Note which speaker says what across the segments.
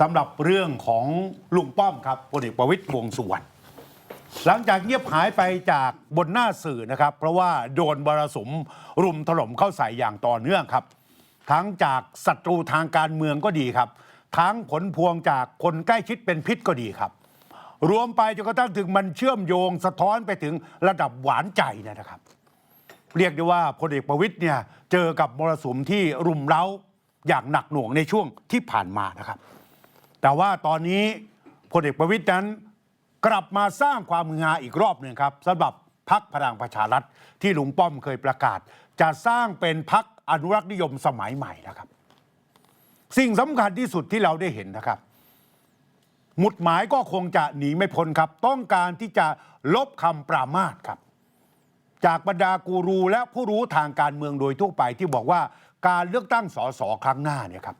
Speaker 1: สำหรับเรื่องของลุงป้อมครับพลเอกประวิตยวงสุวรรณหลังจากเงียบหายไปจากบนหน้าสื่อนะครับ เพราะว่าโดนบรสุมรุมถล่มเข้าใส่อย่างต่อเนื่องครับ ทั้งจากศัตรูทางการเมืองก็ดีครับ ทั้งผลพวงจากคนใกล้ชิดเป็นพิษก็ดีครับ รวมไปจนกระทั่งถึงมันเชื่อมโยงสะท้อนไปถึงระดับหวานใจนยนะครับ เรียกได้ว่าพลเอกประวิตยเนี่ยเจอกับมรสุมที่รุมเร้าอย่างหนักหน่วงในช่วงที่ผ่านมานะครับ แต่ว่าตอนนี้พลเอกประวิตยนั้นกลับมาสร้างความมือฮาอีกรอบหนึ่งครับสำหรับพักพลังประชารัฐที่ลุงป้อมเคยประกาศ จะสร้างเป็นพักอนุรักษ์นิยมสมัยใหม่นะครับ สิ่งสำคัญที่สุดที่เราได้เห็นนะครับหมุดหมายก็คงจะหนีไม่พ้นครับ ต้องการที่จะลบคำปรามาสครับ จากบรรดากูรูและผู้รู้ทางการเมืองโดยทั่วไปที่บอกว่าการเลือกตั้งสสครั้งหน้าเนี่ยครับ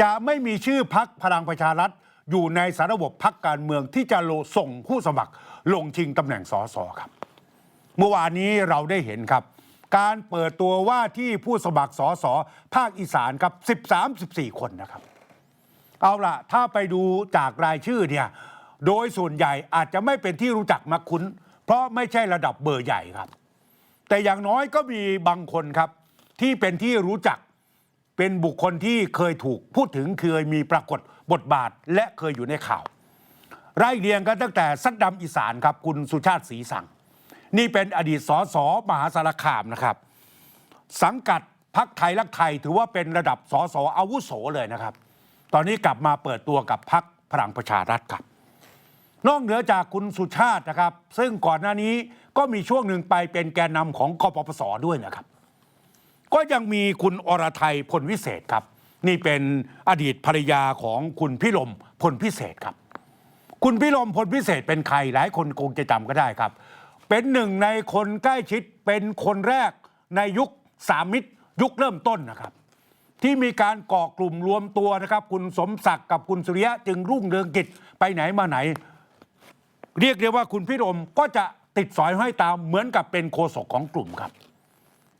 Speaker 1: จะไม่มีชื่อพักพลังประชารัฐ อยู่ในสารระบบพักการเมืองที่จะโลส่งผู้สมัคร ลงชิงตำแหน่งสสครับ เมื่อวานนี้เราได้เห็นครับ การเปิดตัวว่าที่ผู้สมัครสสภาคอีสานครับ13-14 คนนะครับ เอาล่ะ ถ้าไปดูจากรายชื่อเนี่ยโดยส่วนใหญ่อาจจะไม่เป็นที่รู้จักมักคุ้น เพราะไม่ใช่ระดับเบอร์ใหญ่ครับ แต่อย่างน้อยก็มีบางคนครับที่เป็นที่รู้จัก เป็นบุคคลที่เคยถูกพูดถึงเคยมีปรากฏบทบาทและเคยอยู่ในข่าว ไล่เรียงกันตั้งแต่ซัดดำอีสานครับคุณสุชาติศรีสังนี่เป็นอดีตสสมหาสารคามนะครับ สังกัดพักไทยรักไทยถือว่าเป็นระดับสสอาวุโสเลยนะครับ ตอนนี้กลับมาเปิดตัวกับพักพลังประชารัฐครับ นอกเหนือจากคุณสุชาตินะครับ ซึ่งก่อนหน้านี้ก็มีช่วงหนึ่งไปเป็นแกนนำของกปปสด้วยนะครับ ก็ยังมีคุณอรไทยพลวิเศษครับ นี่เป็นอดีตภรรยาของคุณพิรมพลพิเศษครับ คุณพิรมพลพิเศษเป็นใครหลายคนคงจะจำก็ได้ครับ เป็นหนึ่งในคนใกล้ชิดเป็นคนแรกในยุคสามมิตรยุคเริ่มต้นนะครับ ที่มีการก่อกลุ่มรวมตัวนะครับ คุณสมศักดิ์กับคุณสุริยะจึงรุ่งเรืองกิจไปไหนมาไหน เรียกได้ว่าคุณพิรมก็จะติดสอยห้อยตามเหมือนกับเป็นโฆษกของกลุ่มครับ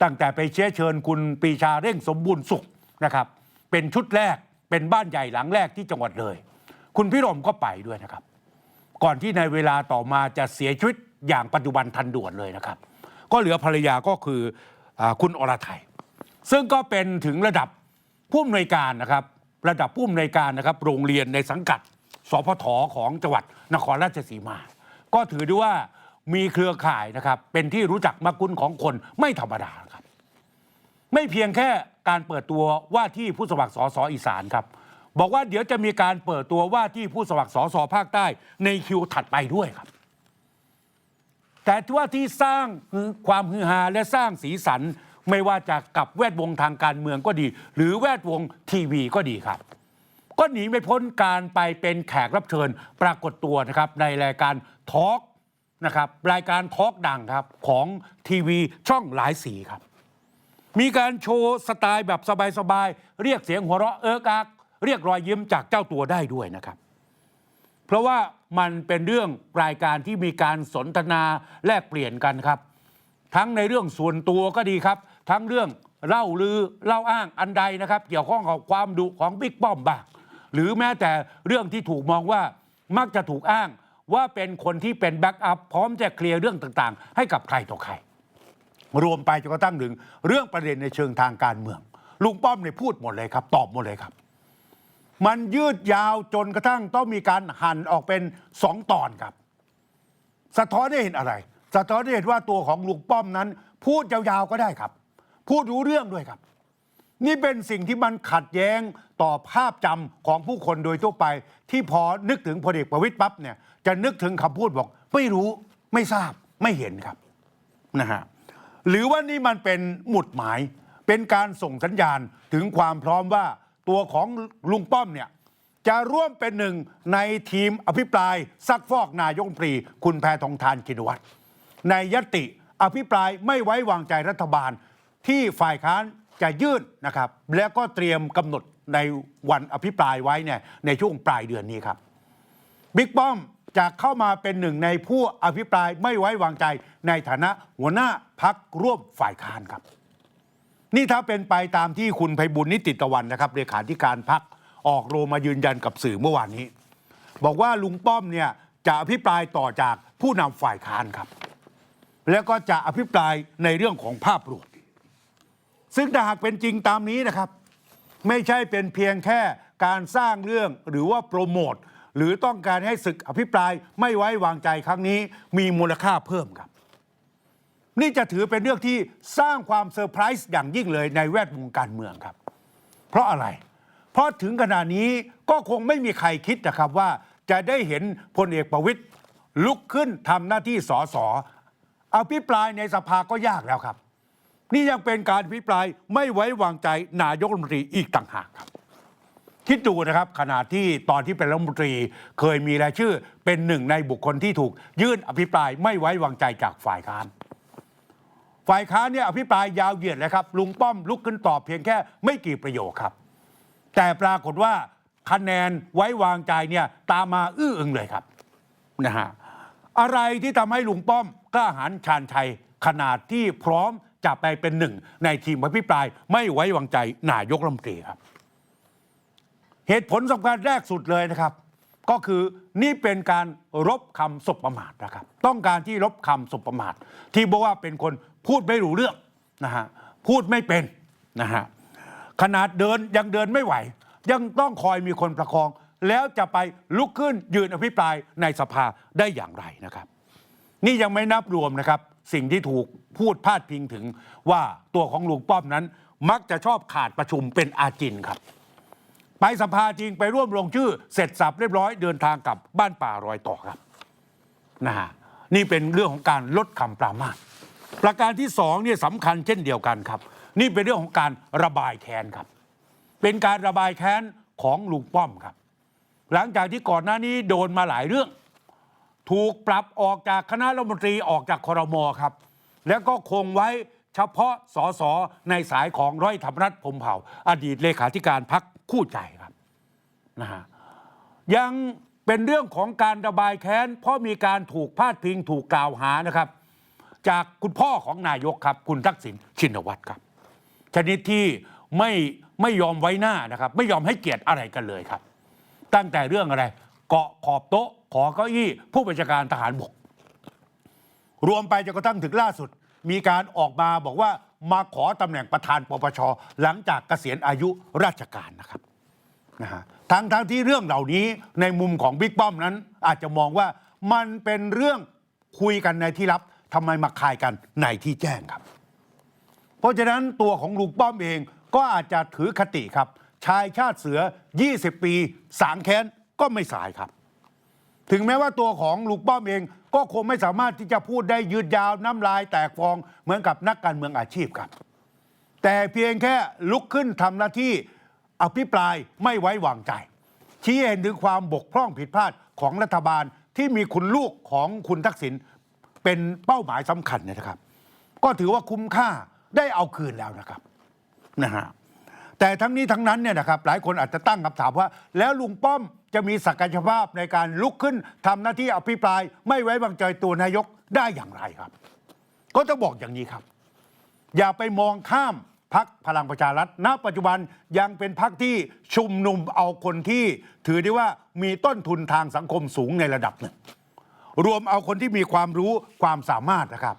Speaker 1: ตั้งแต่ไปเชื้อเชิญคุณปีชาเร่งสมบูรณ์สุขนะครับ เป็นชุดแรกเป็นบ้านใหญ่หลังแรกที่จังหวัดเลย คุณพิรมก็ไปด้วยนะครับ ก่อนที่ในเวลาต่อมาจะเสียชีวิตอย่างปัจจุบันทันด่วนเลยนะครับ ก็เหลือภรรยาก็คืออคุณอรไทย ซึ่งก็เป็นถึงระดับผู้อำนวยการนะครับ ระดับผู้อำนวยการนะครับ โรงเรียนในสังกัดสพทของจังหวัดนครราชสีมา ก็ถือได้ว่ามีเครือข่ายนะครับ เป็นที่รู้จักมักคุ้นของคนไม่ธรรมดา ไม่เพียงแค่การเปิดตัวว่าที่ผู้สมัครสสอีสานครับ บอกว่าเดี๋ยวจะมีการเปิดตัวว่าที่ผู้สมัครสสภาคใต้ในคิวถัดไปด้วยครับ แต่ว่าที่สร้างความฮือฮาและสร้างสีสันไม่ว่าจะกับแวดวงทางการเมืองก็ดี หรือแวดวงทีวีก็ดีครับ ก็หนีไม่พ้นการไปเป็นแขกรับเชิญปรากฏตัวนะครับในรายการทอล์กนะครับรายการทอล์กดังครับของทีวีช่องหลายสีครับ มีการโชว์สไตล์แบบสบายๆ เรียกเสียงหัวเราะเอิกอัก เรียกรอยยิ้มจากเจ้าตัวได้ด้วยนะครับ เพราะว่ามันเป็นเรื่องรายการที่มีการสนทนาแลกเปลี่ยนกันครับ ทั้งในเรื่องส่วนตัวก็ดีครับ ทั้งเรื่องเล่าลือเล่าอ้างอันใดนะครับ เกี่ยวข้องกับความดุของบิ๊กป้อมบ้างหรือแม้แต่เรื่องที่ถูกมองว่ามักจะถูกอ้างว่าเป็นคนที่เป็นแบ็กอัพพร้อมจะเคลียร์เรื่องต่างๆ ให้กับใครต่อใคร รวมไปจนกระทั่งถึงเรื่องประเด็นในเชิงทางการเมือง ลุงป้อมเนี่ยพูดหมดเลยครับ ตอบหมดเลยครับ มันยืดยาวจนกระทั่งต้องมีการหั่นออกเป็นสองตอนครับ สะท้อนได้เห็นอะไร สะท้อนได้เห็นว่าตัวของลุงป้อมนั้น พูดยาวๆก็ได้ครับ พูดรู้เรื่องด้วยครับ นี่เป็นสิ่งที่มันขัดแย้งต่อภาพจำของผู้คนโดยทั่วไป ที่พอนึกถึงพลเอกประวิตยปั๊บเนี่ยจะนึกถึงคำพูดบอก ไม่รู้ไม่ทราบไม่เห็นครับนะฮะ หรือว่านี่มันเป็นหมุดหมาย เป็นการส่งสัญญาณถึงความพร้อมว่าตัวของลุงป้อมเนี่ยจะร่วมเป็นหนึ่งในทีมอภิปรายซักฟอกนายกรัฐมนตรี คุณแพทองทานชินวัตรในยติอภิปรายไม่ไว้วางใจรัฐบาลที่ฝ่ายค้านจะยื่นนะครับ แล้วก็เตรียมกำหนดในวันอภิปรายไว้เนี่ยในช่วงปลายเดือนนี้ครับบิ๊กป้อม จะเข้ามาเป็นหนึ่งในผู้อภิปรายไม่ไว้วางใจ ในฐานะหัวหน้าพักร่วมฝ่ายค้านครับ นี่ถ้าเป็นไปตามที่คุณไพบุญนิติตะวันนะครับเลขาธิการพักออกโรงมายืนยันกับสื่อเมื่อวานนี้ บอกว่าลุงป้อมเนี่ยจะอภิปรายต่อจากผู้นำฝ่ายค้านครับ แล้วก็จะอภิปรายในเรื่องของภาพรวมซึ่งถ้าหากเป็นจริงตามนี้นะครับ ไม่ใช่เป็นเพียงแค่การสร้างเรื่องหรือว่าโปรโมท หรือต้องการให้ศึกอภิปรายไม่ไว้วางใจครั้งนี้มีมูลค่าเพิ่มครับ นี่จะถือเป็นเรื่องที่สร้างความเซอร์ไพรส์อย่างยิ่งเลยในแวดวงการเมืองครับ เพราะอะไร เพราะถึงขณะนี้ก็คงไม่มีใครคิดนะครับว่าจะได้เห็นพลเอกประวิตยลุกขึ้นทำหน้าที่สอสอภิปรายในสภาก็ยากแล้วครับ นี่ยังเป็นการอภิปรายไม่ไว้วางใจนายกรัฐมนตรีอีกต่างหากครับ คิดดูนะครับขณะที่ตอนที่เป็นรัฐมนตรี เคยมีรายชื่อเป็นหนึ่งในบุคคลที่ถูก ยื่นอภิปรายไม่ไว้วางใจจากฝ่ายค้านฝ่ายค้านเนี่ยอภิปรายยาวเหยียดเลยครับ ลุงป้อมลุกขึ้นตอบเพียงแค่ไม่กี่ประโยคครับ แต่ปรากฏว่าคะแนนไว้วางใจเนี่ยตามมาอื้ออึงเลยครับนะฮะอะไรที่ทำให้ลุงป้อมกล้าหาญชาญชัยขนาดที่พร้อมจะไปเป็นหนึ่ง ในทีมอภิปรายไม่ไว้วางใจนายกรัฐมนตรีครับ เหตุผลสำคัญแรกสุดเลยนะครับ ก็คือนี่เป็นการรบคำสบประมาทนะครับ ต้องการที่รบคำสบประมาท ที่บอกว่าเป็นคนพูดไม่รู้เรื่องนะฮะพูดไม่เป็นนะฮะขนาดเดินยังเดินไม่ไหว ยังต้องคอยมีคนประคอง แล้วจะไปลุกขึ้นยืนอภิปรายในสภาได้อย่างไรนะครับ นี่ยังไม่นับรวมนะครับ สิ่งที่ถูกพูดพาดพิงถึงว่าตัวของลุงป้อมนั้น มักจะชอบขาดประชุมเป็นอาจินครับ ไปสภาจริงไปร่วมลงชื่อ เสร็จสับเรียบร้อยเดินทางกลับบ้านป่ารอยต่อครับนะฮะนี่เป็นเรื่องของการลดคำปรามาสประการที่สองเนี่ยสำคัญเช่นเดียวกันครับ นี่เป็นเรื่องของการระบายแค้นครับ เป็นการระบายแค้นของลุงป้อมครับ หลังจากที่ก่อนหน้านี้โดนมาหลายเรื่อง ถูกปรับออกจากคณะรัฐมนตรีออกจากคอรมอครับ แล้วก็คงไว้เฉพาะสสในสายของร้อยธรรมนัฐพมเผ่า อดีตเลขาธิการพัก คู่ใจครับนะฮะยังเป็นเรื่องของการระบายแค้น เพราะมีการถูกพาดพิงถูกกล่าวหานะครับ จากคุณพ่อของนายกครับ คุณทักษิณชินวัตรครับ ชนิดที่ไม่ไม่ยอมไว้หน้านะครับ ไม่ยอมให้เกียรติอะไรกันเลยครับ ตั้งแต่เรื่องอะไร เกาะขอบโต๊ะ ขอเก้าอี้ผู้บัญชาการทหารบก รวมไปจนกระทั่งถึงล่าสุด มีการออกมาบอกว่า มาขอตำแหน่งประธานปปชหลังจากเกษียณอายุราชการนะครับนะฮะทั้งทั้งที่เรื่องเหล่านี้ในมุมของบิ๊กป้อมนั้น อาจจะมองว่ามันเป็นเรื่องคุยกันในที่ลับทำไมมาคายกันในที่แจ้งครับ เพราะฉะนั้นตัวของลุงป้อมเองก็อาจจะถือคติครับ ชายชาติเสือ 20 ปี สางแค้นก็ไม่สายครับ ถึงแม้ว่าตัวของลุงป้อมเอง ก็คงไม่สามารถที่จะพูดได้ยืดยาวน้ำลายแตกฟองเหมือนกับนักการเมืองอาชีพครับ แต่เพียงแค่ลุกขึ้นทำหน้าที่อภิปรายไม่ไว้วางใจ ชี้เห็นถึงความบกพร่องผิดพลาดของรัฐบาลที่มีคุณลูกของคุณทักษิณเป็นเป้าหมายสำคัญเนยนะครับ ก็ถือว่าคุ้มค่าได้เอาคืนแล้วนะครับนะฮะ แต่ทั้งนี้ทั้งนั้นเนี่ยนะครับหลายคนอาจจะตั้งคำถามว่า แล้วลุงป้อมจะมีศักยภาพในการลุกขึ้นทำหน้าที่อภิปราย ไม่ไว้วางใจตัวนายกได้อย่างไรครับ ก็ต้องบอกอย่างนี้ครับ อย่าไปมองข้ามพักพลังประชารัฐณ ปัจจุบันยังเป็นพักที่ชุมนุมเอาคนที่ ถือได้ว่ามีต้นทุนทางสังคมสูงในระดับหนึ่ง รวมเอาคนที่มีความรู้ความสามารถนะครับ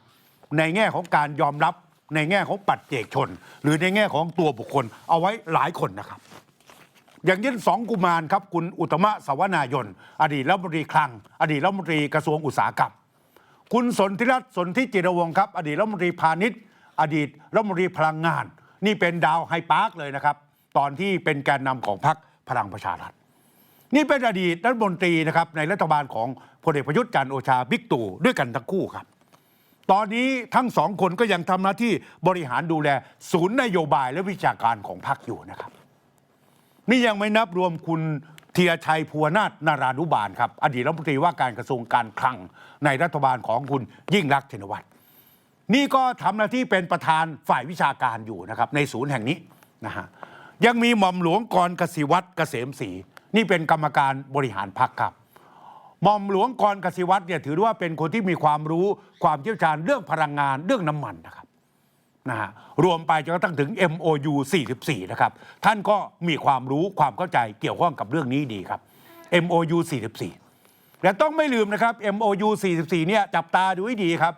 Speaker 1: ในแง่ของการยอมรับ ในแง่ของปัจเจกชน หรือในแง่ของตัวบุคคลเอาไว้หลายคนนะครับ อย่างเช่นสองกุมารครับคุณอุตมะสวนายน อดีตรัฐมนตรีคลัง อดีตรัฐมนตรีกระทรวงอุตสาหกรรม คุณสนธิรัตน์สนธิจิรวงศ์ครับ อดีตรัฐมนตรีพาณิชย์ อดีตรัฐมนตรีพลังงาน นี่เป็นดาวไฮปาร์คเลยนะครับ ตอนที่เป็นแกนนำของพรรคพลังประชารัฐนี่เป็นอดีตรัฐมนตรีนะครับในรัฐบาลของพลเอกประยุทธ์จันทร์โอชาบิ๊กตู่ด้วยกันทั้งคู่ครับ ตอนนี้ทั้งสองคนก็ยังทำหน้าที่บริหารดูแล ศูนย์นโยบายและวิชาการของพรรคอยู่นะครับ นี่ยังไม่นับรวมคุณเทียชัยภูวนาถนารานุบาลครับ อดีตรัฐมนตรีว่าการกระทรวงการคลังในรัฐบาลของคุณยิ่งรักษณ์ชินวัตรนี่ก็ทำหน้าที่เป็นประธานฝ่ายวิชาการอยู่นะครับ ในศูนย์แห่งนี้นะฮะยังมีหม่อมหลวงกรกสิวัตรเกษมศรีนี่เป็นกรรมการบริหารพรรคครับ หม่อมหลวงกรกสิวัตรเนี่ยถือว่าเป็นคนที่มีความรู้ความเชี่ยวชาญเรื่องพลังงานเรื่องน้ำมันนะครับนะฮะรวมไปจนกระทั่งถึง MOU 44 นะครับ ท่านก็มีความรู้ความเข้าใจเกี่ยวข้องกับเรื่องนี้ดีครับ MOU 44 และต้องไม่ลืมนะครับ MOU 44 เนี่ยจับตาดูให้ดีครับ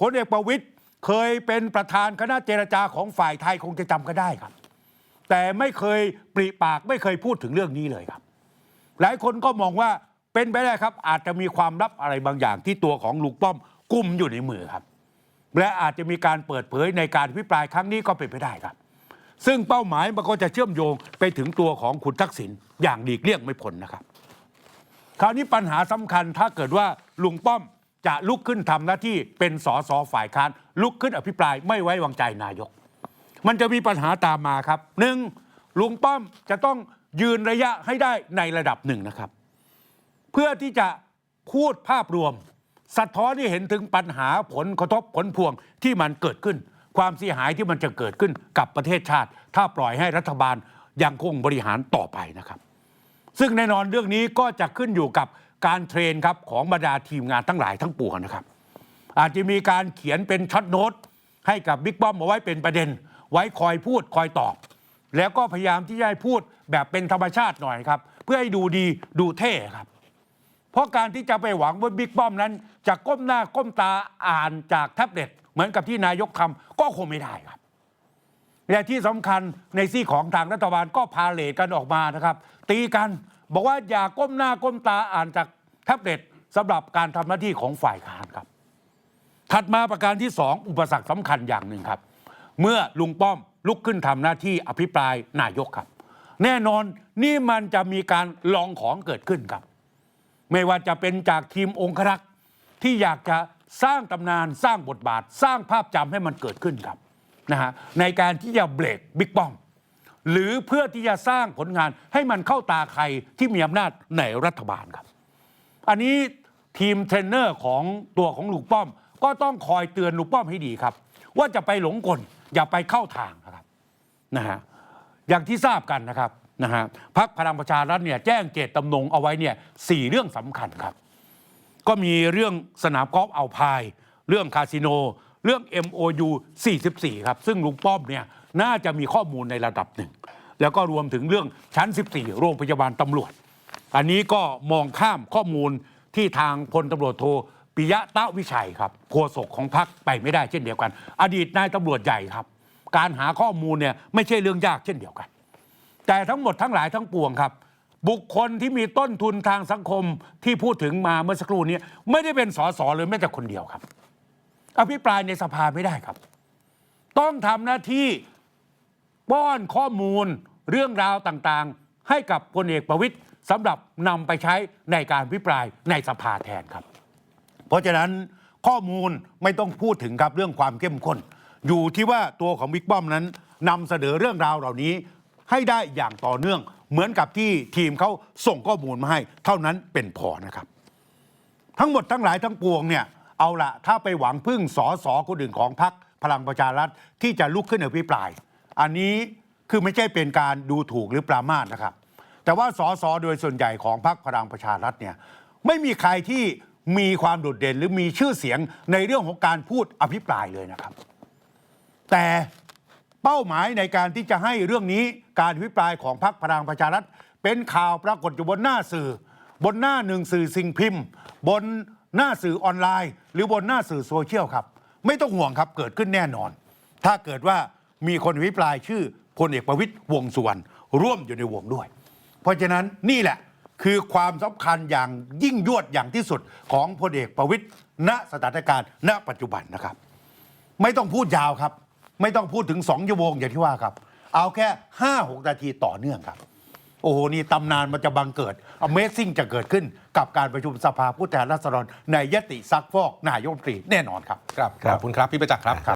Speaker 1: พลเอกประวิตยเคยเป็นประธานคณะเจรจาของฝ่ายไทยคงจะจำก็ได้ครับ แต่ไม่เคยปริปากไม่เคยพูดถึงเรื่องนี้เลยครับ หลายคนก็มองว่า เป็นไปได้ครับ อาจจะมีความลับอะไรบางอย่างที่ตัวของลุงป้อมกุมอยู่ในมือครับ และอาจจะมีการเปิดเผยในการพิปรายครั้งนี้ก็เป็นไปได้ครับ ซึ่งเป้าหมายมันก็จะเชื่อมโยงไปถึงตัวของคุณทักษิณอย่างหลีกเลี่ยงไม่พ้นนะครับ คราวนี้ปัญหาสำคัญถ้าเกิดว่าลุงป้อมจะลุกขึ้นทำหน้าที่เป็นสสฝ่ายค้านลุกขึ้นอภิปรายไม่ไว้วางใจนายก มันจะมีปัญหาตามมาครับหนึ่งลุงป้อมจะต้องยืนระยะให้ได้ในระดับหนึ่งนะครับ เพื่อที่จะพูดภาพรวม สะท้อนให้เห็นถึงปัญหาผลกระทบผลพวงที่มันเกิดขึ้น ความเสียหายที่มันจะเกิดขึ้นกับประเทศชาติ ถ้าปล่อยให้รัฐบาลยังคงบริหารต่อไปนะครับ ซึ่งแน่นอนเรื่องนี้ก็จะขึ้นอยู่กับการเทรนครับของบรรดาทีมงานทั้งหลายทั้งปวงนะครับ อาจจะมีการเขียนเป็นช็อตโน้ตให้กับบิ๊กป้อมเอาไว้เป็นประเด็น ไว้คอยพูดคอยตอบ แล้วก็พยายามที่จะให้พูดแบบเป็นธรรมชาติหน่อยครับ เพื่อให้ดูดีดูเท่ครับ ราะการที่จะไปหวังว่าบิ๊กป้อมนั้น จะก้มหน้าก้มตาอ่านจากแท็บเล็ตเหมือนกับที่นายกทำก็คงไม่ได้ครับและที่สำคัญในซี่ของทางรัฐบาลก็พาเลทกันออกมานะครับ ตีกันบอกว่าอย่าก้มหน้าก้มตาอ่านจากแท็บเล็ตสำหรับการทำหน้าที่ของฝ่ายค้านครับ ถัดมาประการที่สองอุปสรรคสำคัญอย่างหนึ่งครับ เมื่อลุงป้อมลุกขึ้นทำหน้าที่อภิปรายนายกครับ แน่นอนนี่มันจะมีการลองของเกิดขึ้นครับ ไม่ว่าจะเป็นจากทีมองครักษ์ที่อยากจะสร้างตำนานสร้างบทบาท สร้างภาพจำให้มันเกิดขึ้นครับนะฮะในการที่จะเบรกบิ๊กป้อมหรือเพื่อที่จะสร้างผลงานให้มันเข้าตาใครที่มีอำนาจในรัฐบาลครับ อันนี้ทีมเทรนเนอร์ของตัวของลุงป้อม ก็ต้องคอยเตือนลุงป้อมให้ดีครับ ว่าจะไปหลงกลอย่าไปเข้าทางนะครับนะฮะอย่างที่ทราบกันนะครับ นะฮะพักพลังประชารัฐเนี่ยแจ้งเจตจำนงเอาไว้เนี่ยสี่เรื่องสำคัญครับ ก็มีเรื่องสนามกอล์ฟเอาพาย เรื่องคาสิโน เรื่อง MOU 44 ครับ ซึ่งลุงป้อมเนี่ยน่าจะมีข้อมูลในระดับหนึ่ง แล้วก็รวมถึงเรื่องชั้น 14 โรงพยาบาลตำรวจ อันนี้ก็มองข้ามข้อมูลที่ทางพลตำรวจโทปิยะตะวิชัยครับโฆษกของพรรคไปไม่ได้เช่นเดียวกัน อดีตนายตำรวจใหญ่ครับ การหาข้อมูลเนี่ยไม่ใช่เรื่องยากเช่นเดียวกัน แต่ทั้งหมดทั้งหลายทั้งปวงครับ บุคคลที่มีต้นทุนทางสังคมที่พูดถึงมาเมื่อสักครู่นี้ ไม่ได้เป็นสสเลยแม้แต่คนเดียวครับ อภิปรายในสภาไม่ได้ครับ ต้องทำหน้าที่ป้อนข้อมูลเรื่องราวต่างๆ ให้กับพลเอกประวิตยสำหรับนำไปใช้ในการอภิปรายในสภาแทนครับ เพราะฉะนั้นข้อมูลไม่ต้องพูดถึงครับเรื่องความเข้มข้น อยู่ที่ว่าตัวของบิ๊กป้อมนั้นนำเสนอเรื่องราวเหล่านี้ ให้ได้อย่างต่อเนื่อง เหมือนกับที่ทีมเขาส่งข้อมูลมาให้ เท่านั้นเป็นพอนะครับ ทั้งหมดทั้งหลายทั้งปวงเนี่ยเอาละถ้าไปหวังพึ่งสอสอคนอื่นของพรรคพลังประชารัฐที่จะลุกขึ้นอภิปราย อันนี้คือไม่ใช่เป็นการดูถูกหรือปรามาสนะครับ แต่ว่าสอสอโดยส่วนใหญ่ของพรรคพลังประชารัฐเนี่ยไม่มีใครที่มีความโดดเด่นหรือมีชื่อเสียงในเรื่องของการพูดอภิปรายเลยนะครับ แต่ เป้าหมายในการที่จะให้เรื่องนี้การอภิปรายของพรรคพลังประชารัฐเป็นข่าวปรากฏอยู่บนหน้าสื่อ บนหน้าหนึ่งสื่อสิ่งพิมพ์ บนหน้าสื่อออนไลน์ หรือบนหน้าสื่อโซเชียลครับ ไม่ต้องห่วงครับเกิดขึ้นแน่นอน ถ้าเกิดว่ามีคนอภิปรายชื่อพลเอกประวิตยวงสุวรรณร่วมอยู่ในวงด้วย เพราะฉะนั้นนี่แหละคือความสำคัญอย่างยิ่งยวดอย่างที่สุดของพลเอกประวิตยณสถานการณ์ณปัจจุบันนะครับ ไม่ต้องพูดยาวครับ ไม่ต้องพูดถึง2ชั่วโมงอย่างที่ว่าครับ เอาแค่5 6นาทีต่อเนื่องครับ โอ้โหนี่ตำนานมันจะบังเกิด Amazing จะเกิดขึ้นกับการประชุมสภาผู้แทนราษฎรในยติซักฟอกนายกรัฐมนตรีแน่นอนครับ
Speaker 2: ครับขอบคุณครับพี่ประจักษ์ครับ